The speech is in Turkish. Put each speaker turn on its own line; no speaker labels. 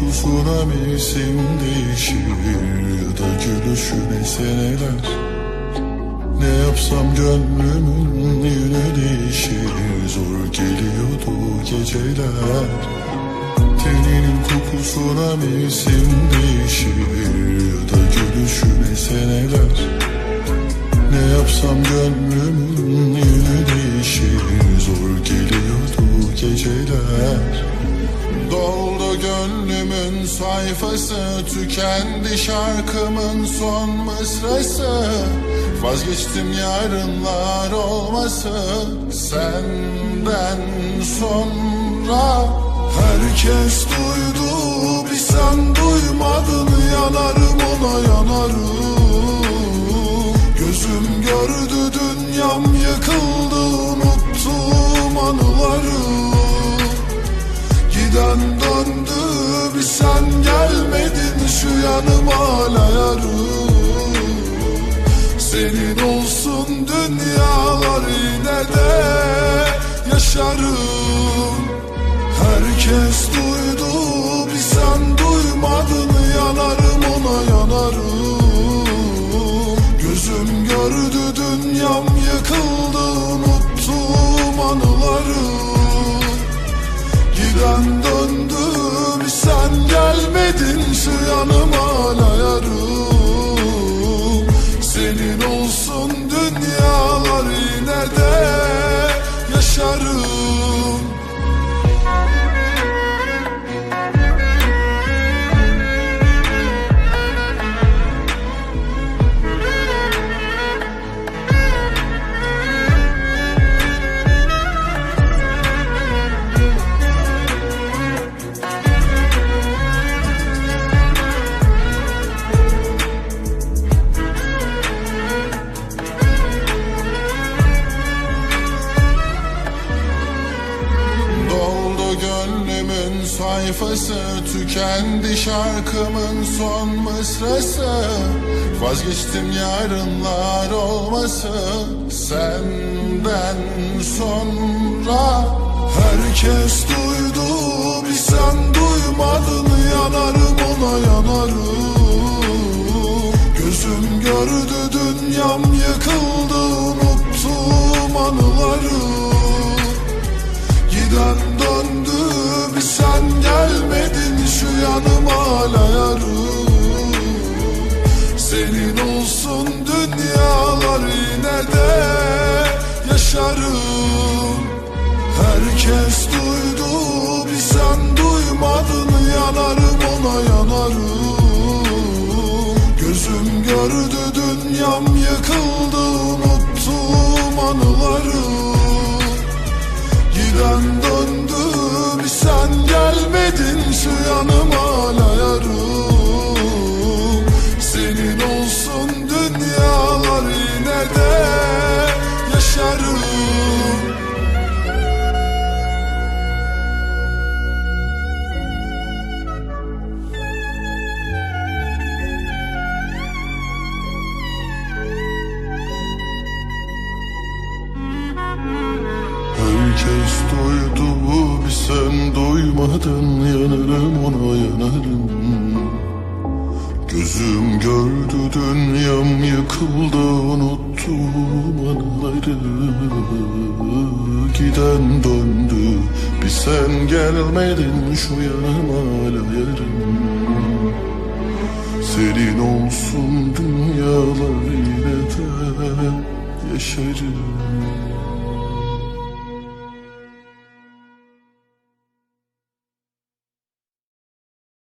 Kokusuna mevsim değişir da gülüşüne seneler Ne yapsam gönlümün yine değişir Zor geliyordu geceler. Teninin kokusuna mevsim değişir da gülüşüne seneler ne yapsam gönlümün yine değişir Zor geliyordu geceler. Doldu gönlümün sayfası Tükendi şarkımın son mısrası. Vazgeçtim yarınlar olması Senden sonra. Herkes duydu bir sen duymadın Yanarım ona yanarım. Gözüm gördü dünyam sen gelmedin Şu yanıma yarım Senin olsun dünyalar yine de yaşarım. Herkes duydu bir sen duymadın Yanarım yaşarım sayfası Tükendi şarkımın son mısrası. Vazgeçtim yarınlar olması Senden sonra. Herkes duydu bir sen duymadın Yanarım ona yanarım. Gözüm gördü dünyam yıkıldı Unuttum anıları Giden döndü Şu yanıma hala Senin olsun dünyalar yine de yaşarım. Herkes duydu Herkes duydu bir sen duymadın Yanarım ona yanarım. Gözüm gördü dünyam yıkıldı Unuttum anıları Giden döndü bir sen gelmedin Şu yanıma hala yarım. Senin olsun dünyalar yine de yaşarım